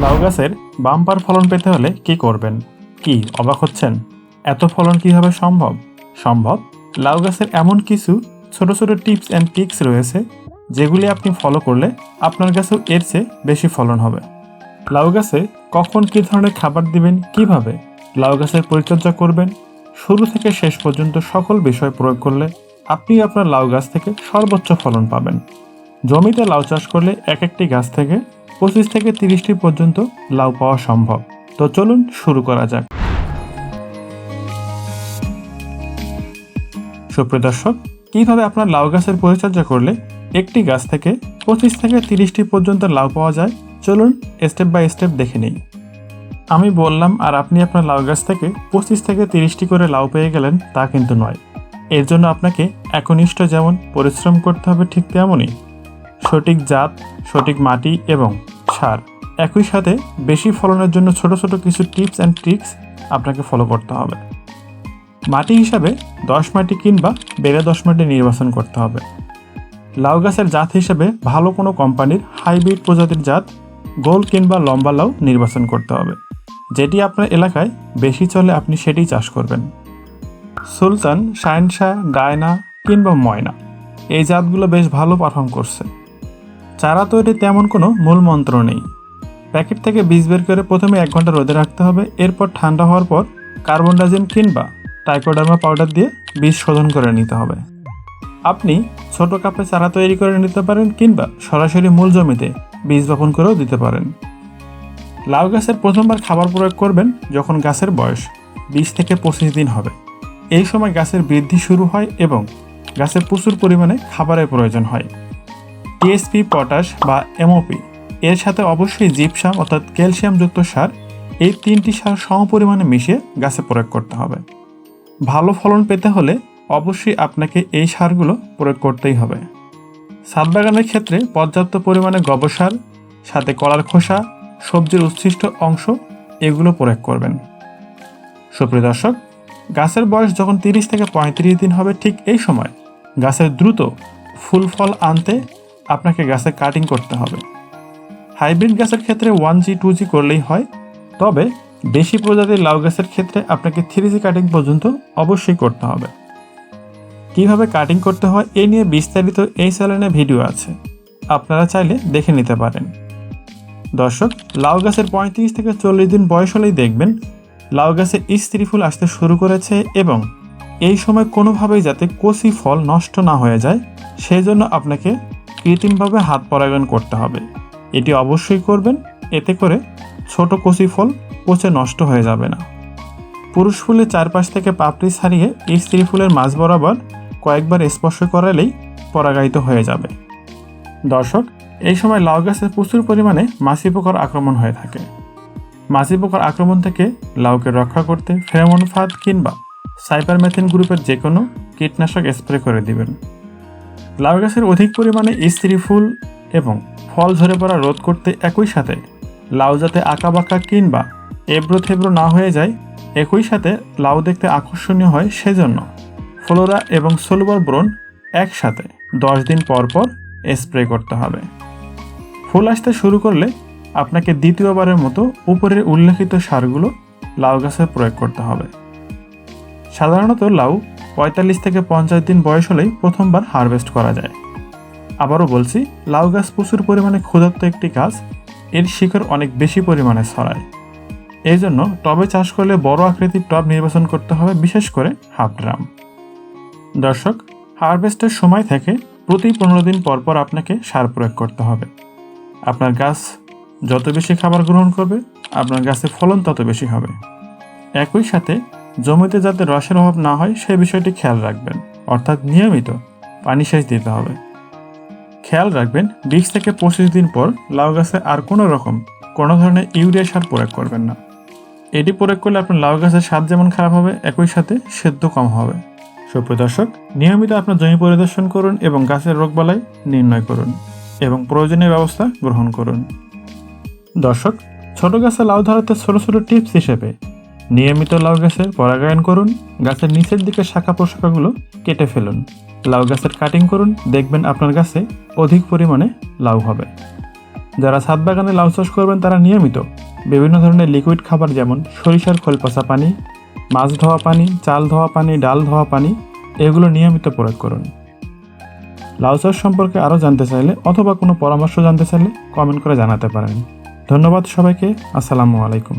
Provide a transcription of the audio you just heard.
লাউ গাছের বাম্পার ফলন পেতে হলে কি করবেন? কি, অবাক হচ্ছেন? এত ফলন কীভাবে সম্ভব? সম্ভব? লাউ গাছের এমন কিছু ছোট ছোট টিপস অ্যান্ড ট্রিক্স রয়েছে, যেগুলি আপনি ফলো করলে আপনার গাছেও এর চেয়ে বেশি ফলন হবে। লাউ গাছে কখন কী ধরনের খাবার দিবেন, কীভাবে? লাউ গাছের পরিচর্যা করবেন? শুরু থেকে শেষ পর্যন্ত সকল বিষয় প্রয়োগ করলে আপনি আপনার লাউ গাছ থেকে সর্বোচ্চ ফলন পাবেন। জমিতে লাউ চাষ করলে এক একটি গাছ থেকে পঁচিশ থেকে তিরিশটি পর্যন্ত লাউ পাওয়া সম্ভব। তো চলুন শুরু করা যাক। সুপ্রিয় দর্শক, কীভাবে আপনার লাউ গাছের পরিচর্যা করলে একটি গাছ থেকে পঁচিশ থেকে তিরিশটি পর্যন্ত লাউ পাওয়া যায়? চলুন স্টেপ বাই স্টেপ দেখে নিই। আমি বললাম, আর আপনি আপনার লাউ গাছ থেকে পঁচিশ থেকে তিরিশটি করে লাউ পেয়ে গেলেন, তা কিন্তু নয়। এর জন্য আপনাকে একনিষ্ঠ যেমন পরিশ্রম করতে হবে ঠিক তেমনই। সঠিক জাত, সঠিক মাটি এবং সার। একই সাথে বেশি ফলনের জন্য ছোট ছোট কিছু টিপস অ্যান্ড ট্রিক্স আপনাকে ফলো করতে হবে। মাটি হিসাবে দশ মাটি কিংবা বেড়ে দশ মাটি নির্বাচন করতে হবে। লাউ গাছের জাত হিসাবে ভালো কোনো কোম্পানির হাইব্রিড প্রজাতির জাত গোল কিংবা লম্বা লাউ নির্বাচন করতে হবে। যেটি আপনার এলাকায় বেশি চলে আপনি সেটি চাষ করবেন। সুলতান, শাইনশাহ, ডায়না কিংবা ময়না, এই জাতগুলো বেশ ভালো পারফর্ম করছে। চারা তৈরি তেমন কোনো মূল মন্ত্র নেই। প্যাকেট থেকে বীজ বের করে প্রথমে এক ঘণ্টা রোদে রাখতে হবে, এরপর ঠান্ডা হওয়ার পর কার্বন ডাইজিন কিংবা টাইকোডার্মা পাউডার দিয়ে বীজ শোধন করে নিতে হবে। আপনি ছোট কাপে চারা তৈরি করে নিতে পারেন কিংবা সরাসরি মূল জমিতে বীজ বপন করেও দিতে পারেন। লাউ গাছের প্রথমবার খাবার প্রয়োগ করবেন যখন গাছের বয়স বিশ থেকে পঁচিশ দিন হবে। এই সময় গাছের বৃদ্ধি শুরু হয় এবং গাছে প্রচুর পরিমাণে খাবারের প্রয়োজন হয়। টিএসপি, পটাশ বা এমওপি। এর সাথে অবশ্যই জিপসাম অর্থাৎ ক্যালসিয়ামযুক্ত সার, এই তিনটি সার সমপরিমাণে মিশিয়ে গাছে প্রয়োগ করতে হবে। ভালো ফলন পেতে হলে অবশ্যই আপনাকে এই সারগুলো প্রয়োগ করতেই হবে। ছাদ বাগানের ক্ষেত্রে পর্যাপ্ত পরিমাণে গোবর সার, সাথে কলার খোসা, সবজির উচ্ছিষ্ট অংশ, এগুলো প্রয়োগ করবেন। সুপ্রিয় দর্শক, গাছের বয়স যখন তিরিশ থেকে পঁয়ত্রিশ দিন হবে ঠিক এই সময়, গাছের দ্রুত ফুল ফল আনতে আপনাকে গাছে কাটিং করতে হবে। হাইব্রিড গাছের ক্ষেত্রে ওয়ান জি টু জি করলেই হয়, তবে বেশি প্রজাতির লাউ গাছের ক্ষেত্রে আপনাকে থ্রি জি কাটিং পর্যন্ত অবশ্যই করতে হবে। কীভাবে কাটিং করতে হয় এ নিয়ে বিস্তারিত এই চ্যানেলে ভিডিও আছে। আপনারা চাইলে দেখে নিতে পারেন। দর্শক, লাউ গাছের পঁয়ত্রিশ থেকে চল্লিশ দিন বয়স হলেই দেখবেন, লাউ গাছে স্ত্রী ফুল আসতে শুরু করেছে এবং এই সময় কোনোভাবেই যাতে কচি ফল নষ্ট না হয়ে যায় সেই জন্য আপনাকে কৃত্রিমভাবে হাত পরাগায়ন করতে হবে। এটি অবশ্যই করবেন, এতে করে ছোট কচি ফল পচে নষ্ট হয়ে যাবে না। পুরুষ ফুলের চারপাশ থেকে পাপড়ি ছাড়িয়ে স্ত্রী ফুলের মাঝ বরাবর কয়েকবার স্পর্শ করালেই পরাগায়িত হয়ে যাবে। দর্শক, এই সময় লাউ গাছে প্রচুর পরিমাণে মাছি পোকার আক্রমণ হয়ে থাকে। মাছি পোকার আক্রমণ থেকে লাউকে রক্ষা করতে ফেরোমন ফাঁদ কিংবা সাইপারমেথিন গ্রুপের যে কোনো কীটনাশক স্প্রে করে দিবেন। লাউ গাছের অধিক পরিমাণে স্ত্রী ফুল এবং ফল ঝরে পড়া রোধ করতে একই সাথে লাউ যাতে আঁকাবাঁকা কিংবা এবড়ো থেবড়ো না হয়ে যায়, একই সাথে লাউ দেখতে আকর্ষণীয় হয় সেজন্য। ফ্লোরা এবং সোলবার ব্রোন একসাথে দশ দিন পর পর স্প্রে করতে হবে। ফুল আসতে শুরু করলে আপনাকে দ্বিতীয়বারের মতো উপরের উল্লেখিত সারগুলো লাউ গাছে প্রয়োগ করতে হবে। সাধারণত লাউ পঁয়তাল্লিশ থেকে পঞ্চাশ দিন বয়স হলেই প্রথমবার হারভেস্ট করা যায়। আবারও বলছি, লাউ গাছ প্রচুর পরিমাণে ক্ষুধার্ত একটি গাছ, এর শিকড় অনেক বেশি পরিমাণে ছড়ায়। এই জন্য টবে চাষ করলে বড় আকৃতির টব নির্বাচন করতে হবে, বিশেষ করে হাফ ড্রাম দর্শক, হারভেস্টের সময় থেকে প্রতি পনেরো দিন পর পর আপনাকে সার প্রয়োগ করতে হবে। আপনার গাছ যত বেশি খাবার গ্রহণ করবে, আপনার গাছে ফলন তত বেশি হবে। একই সাথে জমিতে যাতে রসের অভাব না হয়, সেই বিষয়টি খেয়াল রাখবেন। অর্থাৎ নিয়মিত পানি সেচ দিতে হবে। খেয়াল রাখবেন, বিশ থেকে পঁচিশ দিন পর লাউ গাছে আর কোনো রকম, কোনো ধরনের ইউরিয়া সার প্রয়োগ করবেন না। এটি প্রয়োগ করলে আপনার লাউ গাছের স্বাদ যেমন খারাপ হবে, একই সাথে সেদ্ধ কম হবে। সুপ্রিয় দর্শক, নিয়মিত আপনার জমি পরিদর্শন করুন এবং গাছের রোগবালাই নির্ণয় করুন এবং প্রয়োজনীয় ব্যবস্থা গ্রহণ করুন। দর্শক, ছোট গাছে লাউ ধরাতে ছোট ছোট টিপস হিসেবে নিয়মিত লাউ গাছের পরাগায়ন করুন, গাছের নিচের দিকে শাখা পোশাকাগুলো কেটে ফেলুন। লাউ গাছের কাটিং করুন, দেখবেন আপনার গাছে অধিক পরিমাণে লাউ হবে। যারা ছাদ বাগানে লাউ চাষ করবেন, তারা নিয়মিত বিভিন্ন ধরনের লিকুইড খাবার যেমন সরিষার খোল পচা পানি, মাছ ধোয়া পানি, চাল ধোয়া পানি, ডাল ধোয়া পানি, এগুলো নিয়মিত প্রয়োগ করুন। লাউ চাষ সম্পর্কে আরও জানতে চাইলে অথবা কোনো পরামর্শ জানতে চাইলে কমেন্ট করে জানাতে পারেন। ধন্যবাদ সবাইকে, আসসালামু আলাইকুম।